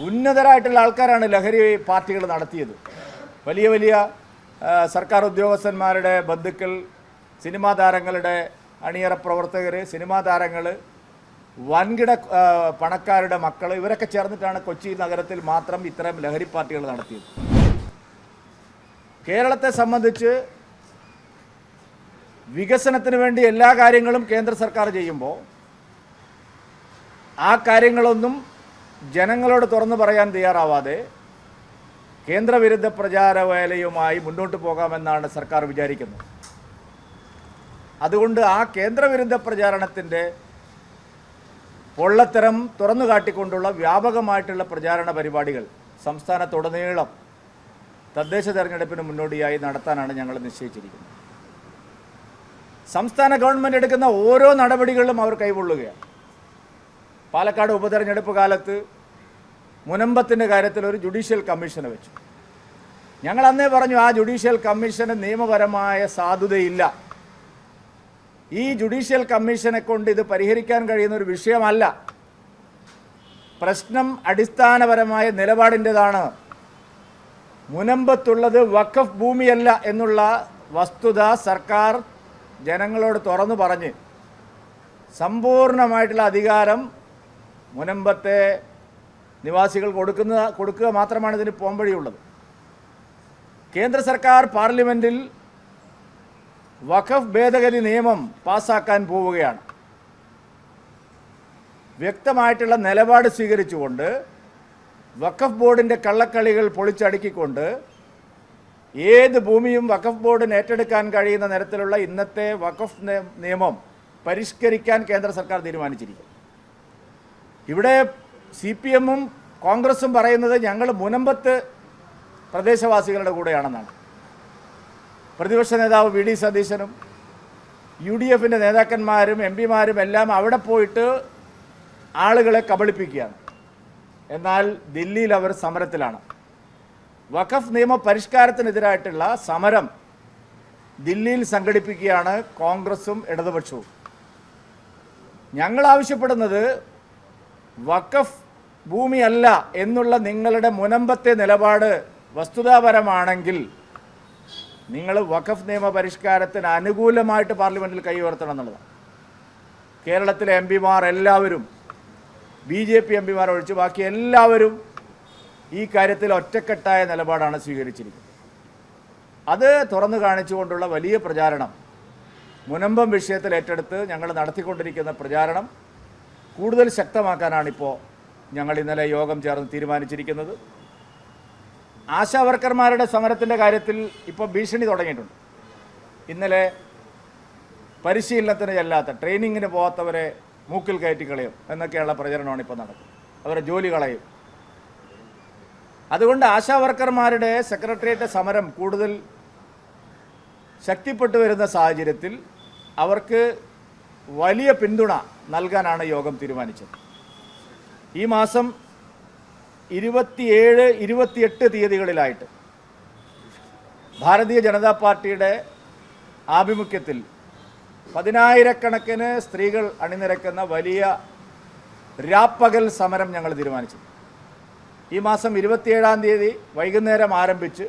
ഉന്നതരായിട്ടുള്ള ആൾക്കാരാണ് ലഹരി പാർട്ടികൾ നടത്തിയത്. വലിയ വലിയ സർക്കാർ ഉദ്യോഗസ്ഥന്മാരുടെ ബന്ധുക്കൾ സിനിമാ താരങ്ങളുടെ അണിയറ പ്രവർത്തകർ സിനിമാ താരങ്ങൾ വൻകിട പണക്കാരുടെ മക്കൾ ഇവരൊക്കെ ചേർന്നിട്ടാണ് കൊച്ചി നഗരത്തിൽ മാത്രം ഇത്തരം ലഹരി പാർട്ടികൾ നടത്തിയത്. കേരളത്തെ സംബന്ധിച്ച് വികസനത്തിന് വേണ്ടി എല്ലാ കാര്യങ്ങളും കേന്ദ്ര സർക്കാർ ചെയ്യുമ്പോൾ ആ കാര്യങ്ങളൊന്നും ജനങ്ങളോട് തുറന്നു പറയാൻ തയ്യാറാവാതെ കേന്ദ്രവിരുദ്ധ പ്രചാരവേലയുമായി മുന്നോട്ട് പോകാമെന്നാണ് സർക്കാർ വിചാരിക്കുന്നത്. അതുകൊണ്ട് ആ കേന്ദ്രവിരുദ്ധ പ്രചാരണത്തിന്റെ പൊള്ളത്തരം തുറന്നു കാട്ടിക്കൊണ്ടുള്ള വ്യാപകമായിട്ടുള്ള പ്രചാരണ പരിപാടികൾ സംസ്ഥാനത്തുടനീളം തദ്ദേശ തെരഞ്ഞെടുപ്പിന് മുന്നോടിയായി നടത്താനാണ് ഞങ്ങൾ നിശ്ചയിച്ചിരിക്കുന്നത്. സംസ്ഥാന ഗവൺമെന്റ് എടുക്കുന്ന ഓരോ നടപടികളിലും അവർ കൈകൊള്ളുകയാണ് പാലക്കാട് ഉപതെരഞ്ഞെടുപ്പ് കാലത്ത് മുനമ്പത്തിന്റെ കാര്യത്തിൽ ഒരു ജുഡീഷ്യൽ കമ്മീഷനെ വെച്ചു. ഞങ്ങൾ അന്നേ പറഞ്ഞു ആ ജുഡീഷ്യൽ കമ്മീഷന് നിയമപരമായ സാധുതയില്ല. ഈ ജുഡീഷ്യൽ കമ്മീഷനെ കൊണ്ട് ഇത് പരിഹരിക്കാൻ കഴിയുന്ന ഒരു വിഷയമല്ല. പ്രശ്നം അടിസ്ഥാനപരമായ നിലപാടിന്റെതാണ്. മുനമ്പത്തുള്ളത് വഖഫ് ഭൂമിയല്ല എന്നുള്ള വസ്തുത സർക്കാർ ജനങ്ങളോട് തുറന്നു പറഞ്ഞ് സമ്പൂർണമായിട്ടുള്ള അധികാരം മുനമ്പത്തെ നിവാസികൾ കൊടുക്കുന്ന കൊടുക്കുക മാത്രമാണ് ഇതിന് പോംവഴിയുള്ളത്. കേന്ദ്ര സർക്കാർ പാർലമെന്റിൽ വഖഫ് ഭേദഗതി നിയമം പാസാക്കാൻ പോവുകയാണ്. വ്യക്തമായിട്ടുള്ള നിലപാട് സ്വീകരിച്ചുകൊണ്ട് വഖഫ് ബോർഡിന്റെ കള്ളക്കളികൾ പൊളിച്ചടുക്കിക്കൊണ്ട് ഏത് ഭൂമിയും വഖഫ് ബോർഡിന് ഏറ്റെടുക്കാൻ കഴിയുന്ന തരത്തിലുള്ള ഇന്നത്തെ വഖഫ് നിയമം പരിഷ്കരിക്കാൻ കേന്ദ്ര സർക്കാർ തീരുമാനിച്ചിരിക്കും ഇവിടെ സി പി എമ്മും കോൺഗ്രസും പറയുന്നത് ഞങ്ങൾ മുനമ്പത്ത് പ്രദേശവാസികളുടെ കൂടെയാണെന്നാണ്. പ്രതിപക്ഷ നേതാവ് വി ഡി സതീശനും യു ഡി എഫിന്റെ നേതാക്കന്മാരും എം പിമാരും എല്ലാം അവിടെ പോയിട്ട് ആളുകളെ കബളിപ്പിക്കുകയാണ്. എന്നാൽ ദില്ലിയിൽ അവർ സമരത്തിലാണ്. വഖഫ് നിയമ പരിഷ്കാരത്തിനെതിരായിട്ടുള്ള സമരം ദില്ലിയിൽ സംഘടിപ്പിക്കുകയാണ് കോൺഗ്രസും ഇടതുപക്ഷവും. ഞങ്ങൾ ആവശ്യപ്പെടുന്നത് വഖഫ് ഭൂമിയല്ല എന്നുള്ള നിങ്ങളുടെ മുനമ്പത്തെ നിലപാട് വസ്തുതാപരമാണെങ്കിൽ നിങ്ങൾ വഖഫ് നിയമ പരിഷ്കാരത്തിന് അനുകൂലമായിട്ട് പാർലമെന്റിൽ കൈ ഉയർത്തണം എന്നുള്ളതാണ്. കേരളത്തിലെ എം പിമാർ എല്ലാവരും ബി ജെ പി എം പിമാർ ഒഴിച്ച് ബാക്കി എല്ലാവരും ഈ കാര്യത്തിൽ ഒറ്റക്കെട്ടായ നിലപാടാണ് സ്വീകരിച്ചിരിക്കുന്നത്. അത് തുറന്നു കാണിച്ചുകൊണ്ടുള്ള വലിയ പ്രചാരണം മുനമ്പം വിഷയത്തിൽ ഏറ്റെടുത്ത് ഞങ്ങൾ നടത്തിക്കൊണ്ടിരിക്കുന്ന പ്രചാരണം കൂടുതൽ ശക്തമാക്കാനാണിപ്പോൾ ഞങ്ങൾ ഇന്നലെ യോഗം ചേർന്ന് തീരുമാനിച്ചിരിക്കുന്നത്. ആശാ വർക്കർമാരുടെ സമരത്തിന്റെ കാര്യത്തിൽ ഇപ്പോൾ ഭീഷണി തുടങ്ങിയിട്ടുണ്ട്. ഇന്നലെ പരിശീലനത്തിന് ചെല്ലാത്ത ട്രെയിനിങ്ങിന് പോകാത്തവരെ മൂക്കിൽ കയറ്റി കളയും എന്നൊക്കെയുള്ള പ്രചരണമാണ് ഇപ്പോൾ നടക്കുന്നത്. അവരെ ജോലി കളയും. അതുകൊണ്ട് ആശാ വർക്കർമാരുടെ സെക്രട്ടേറിയറ്റ് സമരം കൂടുതൽ ശക്തിപ്പെട്ടു വരുന്ന സാഹചര്യത്തിൽ അവർക്ക് വലിയ പിന്തുണ നൽകാനാണ് യോഗം തീരുമാനിച്ചത്. ഈ മാസം ഇരുപത്തിയേഴ് ഇരുപത്തിയെട്ട് തീയതികളിലായിട്ട് ഭാരതീയ ജനതാ പാർട്ടിയുടെ ആഭിമുഖ്യത്തിൽ പതിനായിരക്കണക്കിന് സ്ത്രീകൾ അണിനിരക്കുന്ന വലിയ രാപ്പകൽ സമരം ഞങ്ങൾ തീരുമാനിച്ചു. ഈ മാസം ഇരുപത്തിയേഴാം തീയതി വൈകുന്നേരം ആരംഭിച്ച്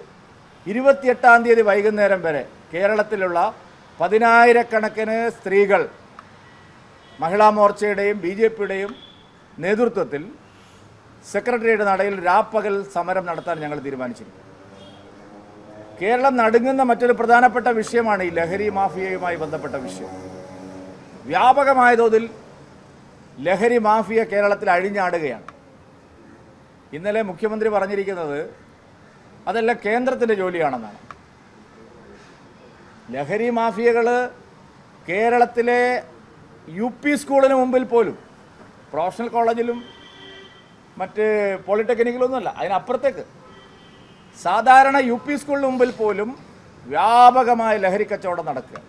ഇരുപത്തിയെട്ടാം തീയതി വൈകുന്നേരം വരെ കേരളത്തിലുള്ള പതിനായിരക്കണക്കിന് സ്ത്രീകൾ മഹിളാ മോർച്ചയുടെയും ബി ജെ പിയുടെയും നേതൃത്വത്തിൽ സെക്രട്ടറിയുടെ നടയിൽ രാപ്പകൽ സമരം നടത്താൻ ഞങ്ങൾ തീരുമാനിച്ചിരിക്കുന്നു. കേരളം നടുങ്ങുന്ന മറ്റൊരു പ്രധാനപ്പെട്ട വിഷയമാണ് ഈ ലഹരി മാഫിയയുമായി ബന്ധപ്പെട്ട വിഷയം. വ്യാപകമായ തോതിൽ ലഹരി മാഫിയ കേരളത്തിൽ അഴിഞ്ഞാടുകയാണ്. ഇന്നലെ മുഖ്യമന്ത്രി പറഞ്ഞിരിക്കുന്നത് അതെല്ലാം കേന്ദ്രത്തിന്റെ ജോലിയാണെന്നാണ്. ലഹരി മാഫിയകൾ കേരളത്തിലെ യു പി സ്കൂളിന് മുമ്പിൽ പോലും പ്രൊഫഷണൽ കോളേജിലും മറ്റ് പോളിടെക്നിക്കിലൊന്നുമല്ല അതിനപ്പുറത്തേക്ക്. സാധാരണ യു പി സ്കൂളിന് മുമ്പിൽ പോലും വ്യാപകമായ ലഹരി കച്ചവടം നടക്കുക.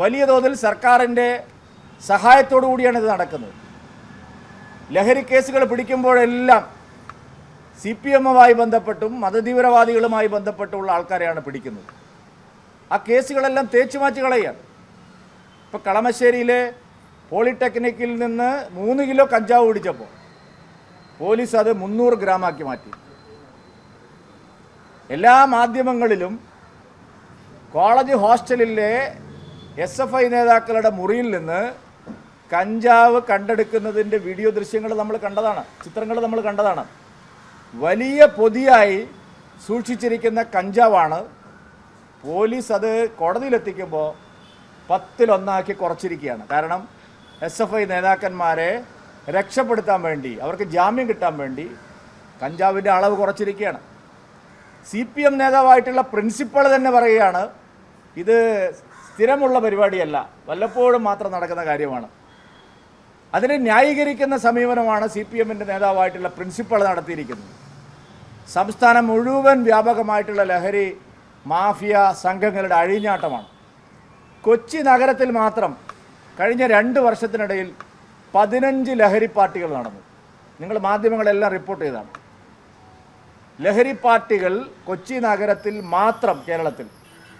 വലിയ തോതിൽ സർക്കാരിന്റെ സഹായത്തോടു കൂടിയാണ് ഇത് നടക്കുന്നത്. ലഹരി കേസുകൾ പിടിക്കുമ്പോഴെല്ലാം സി പി എമ്മുമായി ബന്ധപ്പെട്ടും മതതീവ്രവാദികളുമായി ബന്ധപ്പെട്ടുള്ള ആൾക്കാരെയാണ് പിടിക്കുന്നത്. ആ കേസുകളെല്ലാം തേച്ചുമാറ്റി കളയുകയാണ്. ഇപ്പോൾ കളമശ്ശേരിയിലെ പോളിടെക്നിക്കിൽ നിന്ന് മൂന്ന് കിലോ കഞ്ചാവ് പിടിച്ചപ്പോൾ പോലീസ് അത് മുന്നൂറ് ഗ്രാമാക്കി മാറ്റി. എല്ലാ മാധ്യമങ്ങളിലും കോളേജ് ഹോസ്റ്റലിലെ എസ് എഫ് ഐ നേതാക്കളുടെ മുറിയിൽ നിന്ന് കഞ്ചാവ് കണ്ടെടുക്കുന്നതിന്റെ വീഡിയോ ദൃശ്യങ്ങൾ നമ്മൾ കണ്ടതാണ് ചിത്രങ്ങൾ നമ്മൾ കണ്ടതാണ്. വലിയ പൊതിയായി സൂക്ഷിച്ചിരിക്കുന്ന കഞ്ചാവാണ്. പോലീസ് അത് കോടതിയിലെത്തിക്കുമ്പോൾ പത്തിലൊന്നാക്കി കുറച്ചിരിക്കുകയാണ്. കാരണം എസ് എഫ് ഐ നേതാക്കന്മാരെ രക്ഷപ്പെടുത്താൻ വേണ്ടി അവർക്ക് ജാമ്യം കിട്ടാൻ വേണ്ടി കഞ്ചാവിന്റെ അളവ് കുറച്ചിരിക്കുകയാണ്. സി പി എം നേതാവായിട്ടുള്ള പ്രിൻസിപ്പൾ തന്നെ പറയുകയാണ് ഇത് സ്ഥിരമുള്ള പരിപാടിയല്ല വല്ലപ്പോഴും മാത്രം നടക്കുന്ന കാര്യമാണ്. അതിനെ ന്യായീകരിക്കുന്ന സമീപനമാണ് സി പി എമ്മിന്റെ നേതാവായിട്ടുള്ള പ്രിൻസിപ്പൾ നടത്തിയിരിക്കുന്നത്. സംസ്ഥാനം മുഴുവൻ വ്യാപകമായിട്ടുള്ള ലഹരി മാഫിയ സംഘങ്ങളുടെ അഴിഞ്ഞാട്ടമാണ്. കൊച്ചി നഗരത്തിൽ മാത്രം കഴിഞ്ഞ രണ്ട് വർഷത്തിനിടയിൽ പതിനഞ്ച് ലഹരി പാർട്ടികൾ നടന്നു. നിങ്ങൾ മാധ്യമങ്ങളെല്ലാം റിപ്പോർട്ട് ചെയ്താണ്. ലഹരി പാർട്ടികൾ കൊച്ചി നഗരത്തിൽ മാത്രം കേരളത്തിൽ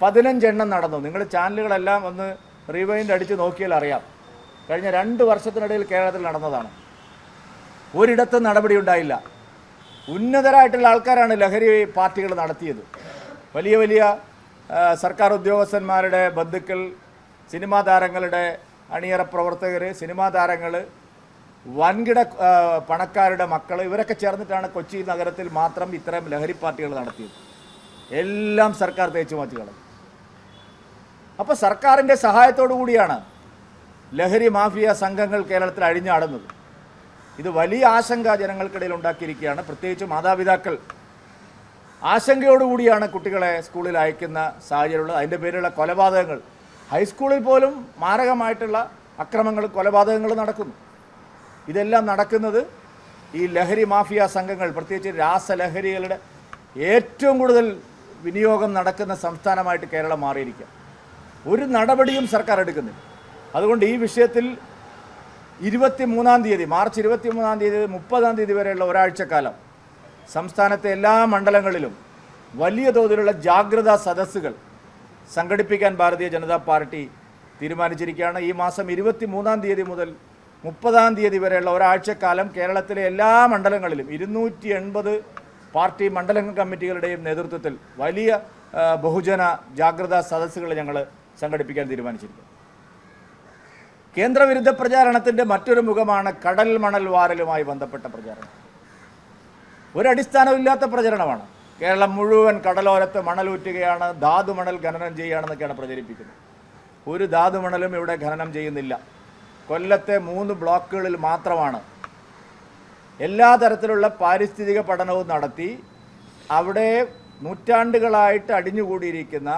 പതിനഞ്ചെണ്ണം നടന്നു. നിങ്ങൾ ചാനലുകളെല്ലാം ഒന്ന് റിവൈൻഡ് അടിച്ച് നോക്കിയാൽ അറിയാം. കഴിഞ്ഞ രണ്ട് വർഷത്തിനിടയിൽ കേരളത്തിൽ നടന്നതാണ്. ഒരിടത്തും നടപടി ഉണ്ടായില്ല. ഉന്നതരായിട്ടുള്ള ആൾക്കാരാണ് ലഹരി പാർട്ടികൾ നടത്തിയത്. വലിയ വലിയ സർക്കാർ ഉദ്യോഗസ്ഥന്മാരുടെ ബന്ധുക്കൾ സിനിമാ താരങ്ങളുടെ അണിയറ പ്രവർത്തകർ സിനിമാ താരങ്ങൾ വൻകിട പണക്കാരുടെ മക്കൾ ഇവരൊക്കെ ചേർന്നിട്ടാണ് കൊച്ചി നഗരത്തിൽ മാത്രം ഇത്തരം ലഹരി പാർട്ടികൾ നടത്തിയത്. എല്ലാം സർക്കാർ തേച്ചു മാറ്റി കളഞ്ഞു. അപ്പോൾ സർക്കാരിന്റെ സഹായത്തോടു കൂടിയാണ് ലഹരി മാഫിയ സംഘങ്ങൾ കേരളത്തിൽ അഴിഞ്ഞാടുന്നത്. ഇത് വലിയ ആശങ്ക ജനങ്ങൾക്കിടയിൽ ഉണ്ടാക്കിയിരിക്കുകയാണ്. പ്രത്യേകിച്ച് മാതാപിതാക്കൾ ആശങ്കയോടുകൂടിയാണ് കുട്ടികളെ സ്കൂളിൽ അയക്കുന്ന സാഹചര്യമുള്ളത്. അതിന്റെ പേരിലുള്ള കൊലപാതകങ്ങൾ. ഹൈസ്കൂളിൽ പോലും മാരകമായിട്ടുള്ള അക്രമങ്ങൾ കൊലപാതകങ്ങൾ നടക്കുന്നു. ഇതെല്ലാം നടക്കുന്നത് ഈ ലഹരി മാഫിയ സംഘങ്ങൾ പ്രത്യേകിച്ച് രാസലഹരികളുടെ ഏറ്റവും കൂടുതൽ വിനിയോഗം നടക്കുന്ന സംസ്ഥാനമായിട്ട് കേരളം മാറിയിരിക്കുക ഒരു നടപടിയും സർക്കാർ എടുക്കുന്നില്ല. അതുകൊണ്ട് ഈ വിഷയത്തിൽ ഇരുപത്തി മൂന്നാം തീയതി മാർച്ച് ഇരുപത്തി മൂന്നാം തീയതി മുപ്പതാം തീയതി വരെയുള്ള ഒരാഴ്ചക്കാലം സംസ്ഥാനത്തെ എല്ലാ മണ്ഡലങ്ങളിലും വലിയ തോതിലുള്ള ജാഗ്രതാ സദസ്സുകൾ സംഘടിപ്പിക്കാൻ ഭാരതീയ ജനതാ പാർട്ടി തീരുമാനിച്ചിരിക്കുകയാണ്. ഈ മാസം ഇരുപത്തി മൂന്നാം തീയതി മുതൽ മുപ്പതാം തീയതി വരെയുള്ള ഒരാഴ്ചക്കാലം കേരളത്തിലെ എല്ലാ മണ്ഡലങ്ങളിലും ഇരുന്നൂറ്റി എൺപത് പാർട്ടി മണ്ഡലം കമ്മിറ്റികളുടെയും നേതൃത്വത്തിൽ വലിയ ബഹുജന ജാഗ്രതാ സദസ്സുകൾ ഞങ്ങൾ സംഘടിപ്പിക്കാൻ തീരുമാനിച്ചിരിക്കുന്നു. കേന്ദ്രവിരുദ്ധ പ്രചാരണത്തിന്റെ മറ്റൊരു മുഖമാണ് കടൽ മണൽ വാരലുമായി ബന്ധപ്പെട്ട പ്രചാരണം. ഒരടിസ്ഥാനമില്ലാത്ത പ്രചരണമാണ്. കേരളം മുഴുവൻ കടലോരത്ത് മണലൂറ്റുകയാണ് ധാതുമണൽ ഖനനം ചെയ്യുകയാണെന്നൊക്കെയാണ് പ്രചരിപ്പിക്കുന്നത്. ഒരു ധാതു മണലും ഇവിടെ ഖനനം ചെയ്യുന്നില്ല. കൊല്ലത്തെ മൂന്ന് ബ്ലോക്കുകളിൽ മാത്രമാണ്. എല്ലാ തരത്തിലുള്ള പാരിസ്ഥിതിക പഠനവും നടത്തി അവിടെ നൂറ്റാണ്ടുകളായിട്ട് അടിഞ്ഞുകൂടിയിരിക്കുന്ന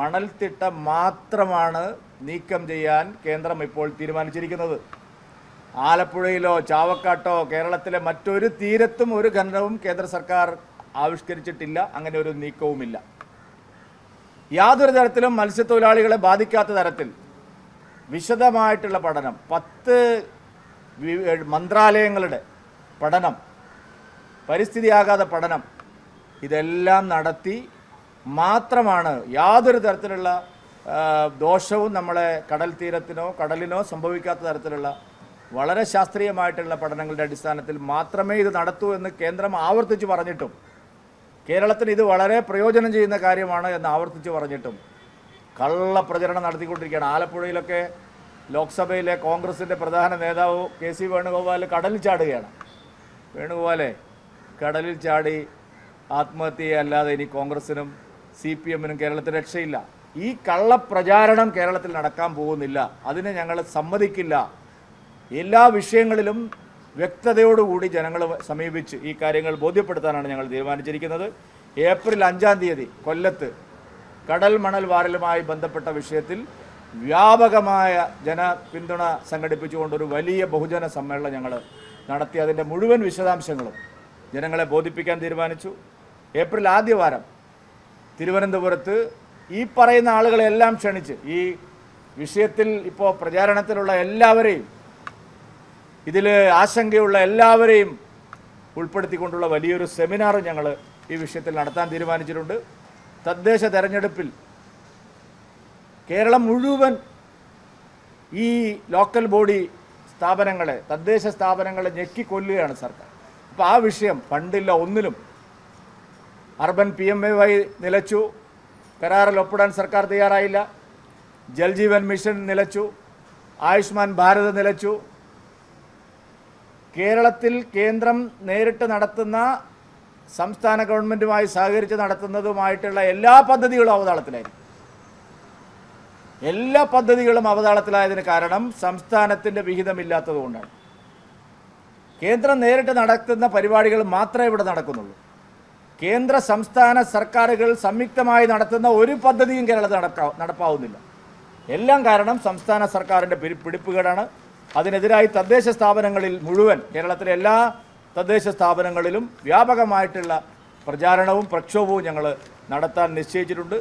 മണൽത്തിട്ട മാത്രമാണ് നീക്കം ചെയ്യാൻ കേന്ദ്രം ഇപ്പോൾ തീരുമാനിച്ചിരിക്കുന്നത്. ആലപ്പുഴയിലോ ചാവക്കാട്ടോ കേരളത്തിലെ മറ്റൊരു തീരത്തും ഒരു ഖനനവും കേന്ദ്ര സർക്കാർ ആവിഷ്കരിച്ചിട്ടില്ല. അങ്ങനെ ഒരു നീക്കവുമില്ല. യാതൊരു തരത്തിലും മത്സ്യത്തൊഴിലാളികളെ ബാധിക്കാത്ത തരത്തിൽ വിശദമായിട്ടുള്ള പഠനം പത്ത് മന്ത്രാലയങ്ങളുടെ പഠനം പരിസ്ഥിതിയാകാതെ പഠനം ഇതെല്ലാം നടത്തി മാത്രമാണ് യാതൊരു തരത്തിലുള്ള ദോഷവും നമ്മളെ കടൽ തീരത്തിനോ കടലിനോ സംഭവിക്കാത്ത തരത്തിലുള്ള വളരെ ശാസ്ത്രീയമായിട്ടുള്ള പഠനങ്ങളുടെ അടിസ്ഥാനത്തിൽ മാത്രമേ ഇത് നടത്തൂ എന്ന് കേന്ദ്രം ആവർത്തിച്ച് പറഞ്ഞിട്ടും കേരളത്തിന് ഇത് വളരെ പ്രയോജനം ചെയ്യുന്ന കാര്യമാണ് എന്ന് ആവർത്തിച്ച് പറഞ്ഞിട്ടും കള്ള പ്രചരണം നടത്തിക്കൊണ്ടിരിക്കുകയാണ്. ആലപ്പുഴയിലൊക്കെ ലോക്സഭയിലെ കോൺഗ്രസിന്റെ പ്രധാന നേതാവ് കെ സി വേണുഗോപാൽ കടലിൽ ചാടുകയാണ്. വേണുഗോപാലെ കടലിൽ ചാടി ആത്മഹത്യയല്ലാതെ ഇനി കോൺഗ്രസിനും സി പി എമ്മിനും കേരളത്തിൽ രക്ഷയില്ല. ഈ കള്ളപ്രചാരണം കേരളത്തിൽ നടക്കാൻ പോകുന്നില്ല. അതിനെ ഞങ്ങൾ സമ്മതിക്കില്ല. എല്ലാ വിഷയങ്ങളിലും വ്യക്തതയോടുകൂടി ജനങ്ങൾ സമീപിച്ച് ഈ കാര്യങ്ങൾ ബോധ്യപ്പെടുത്താനാണ് ഞങ്ങൾ തീരുമാനിച്ചിരിക്കുന്നത്. ഏപ്രിൽ അഞ്ചാം തീയതി കൊല്ലത്ത് കടൽ മണൽ വാരലുമായി ബന്ധപ്പെട്ട വിഷയത്തിൽ വ്യാപകമായ ജന പിന്തുണ സംഘടിപ്പിച്ചുകൊണ്ടൊരു വലിയ ബഹുജന സമ്മേളനം ഞങ്ങൾ നടത്തി. അതിന്റെ മുഴുവൻ വിശദാംശങ്ങളും ജനങ്ങളെ ബോധിപ്പിക്കാൻ തീരുമാനിച്ചു. ഏപ്രിൽ ആദ്യ വാരം തിരുവനന്തപുരത്ത് ഈ പറയുന്ന ആളുകളെല്ലാം ക്ഷണിച്ച് ഈ വിഷയത്തിൽ ഇപ്പോൾ പ്രചാരണത്തിലുള്ള എല്ലാവരെയും ഇതിൽ ആശങ്കയുള്ള എല്ലാവരെയും ഉൾപ്പെടുത്തിക്കൊണ്ടുള്ള വലിയൊരു സെമിനാർ ഞങ്ങൾ ഈ വിഷയത്തിൽ നടത്താൻ തീരുമാനിച്ചിട്ടുണ്ട്. തദ്ദേശ തെരഞ്ഞെടുപ്പിൽ കേരളം മുഴുവൻ ഈ ലോക്കൽ ബോഡി സ്ഥാപനങ്ങളെ തദ്ദേശ സ്ഥാപനങ്ങളെ ഞെക്കിക്കൊല്ലുകയാണ് സർക്കാർ. അപ്പോൾ ആ വിഷയം പണ്ടില്ല ഒന്നിലും urban P M A Y നിലച്ചു. കരാറിൽ ഒപ്പിടാൻ സർക്കാർ തയ്യാറായില്ല. ജൽജീവൻ മിഷൻ നിലച്ചു. ആയുഷ്മാൻ ഭാരത് നിലച്ചു. കേരളത്തിൽ കേന്ദ്രം നേരിട്ട് നടത്തുന്ന സംസ്ഥാന ഗവൺമെന്റുമായി സഹകരിച്ച് നടത്തുന്നതുമായിട്ടുള്ള എല്ലാ പദ്ധതികളും അവതാളത്തിലായിരുന്നു എല്ലാ പദ്ധതികളും അവതാളത്തിലായതിന് കാരണം സംസ്ഥാനത്തിന്റെ വിഹിതമില്ലാത്തത് കൊണ്ടാണ്. കേന്ദ്രം നേരിട്ട് നടത്തുന്ന പരിപാടികൾ മാത്രമേ ഇവിടെ നടക്കുന്നുള്ളൂ. കേന്ദ്ര സംസ്ഥാന സർക്കാരുകൾ സംയുക്തമായി നടത്തുന്ന ഒരു പദ്ധതിയും കേരളത്തിൽ നടക്കാ നടപ്പാവുന്നില്ല. എല്ലാം കാരണം സംസ്ഥാന സർക്കാരിന്റെ പിടി പിടിപ്പുകേടാണ്. അതിനെതിരായി തദ്ദേശ സ്ഥാപനങ്ങളിൽ മുഴുവൻ കേരളത്തിലെ എല്ലാ തദ്ദേശ സ്ഥാപനങ്ങളിലും വ്യാപകമായിട്ടുള്ള പ്രചാരണവും പ്രക്ഷോഭവും ഞങ്ങൾ നടത്താൻ നിശ്ചയിച്ചിട്ടുണ്ട്.